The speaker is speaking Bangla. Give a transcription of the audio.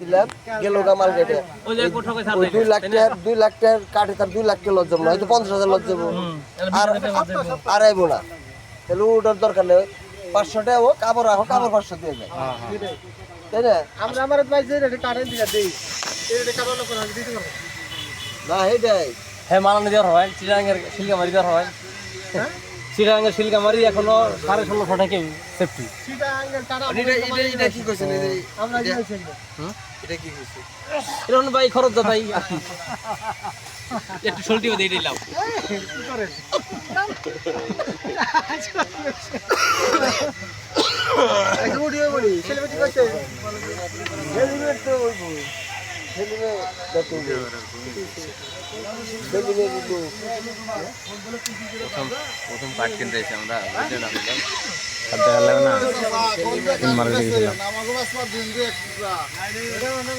দিলাম গেল গা মাল কেটে ওই কোঠা দুই লাখ টাকার দুই লাখ টাকার কাঠে তার দুই লাখ টাকা লজ যাব না হয়তো পঞ্চাশ হাজার লজ যাব আর আর আইবো না। তাহলে ওটার দরকার নেই পাঁচশো টাকা হোক কাপড় রাখো কাপড় পাঁচশো দিয়ে যায়। তাই না? আমরা আমার ভাই যে রেটে কারেন্ট দিয়া দেই। এই রেটে কারণ লোক দিতে পারব না। সেইটাই। হ্যাঁ মালানি দেওয়ার হয় চিরাঙ্গের শিলকামারি দেওয়ার হয়। চিরাঙ্গের শিলকামারি এখনও সাড়ে ষোলোশো টাকা সেফটি তারা এটা এটা কি কইছেন? আমরা এটা- দিয়েছি কি কইছে এরকম ভাই খরচ দা ভাই। একটু সল্টি প্রথম প্রথম পাট কিনতে আমরা বুঝলাম আর দেখা লাগবে না তিন মার্কেটে গেছিলাম এটা অনেক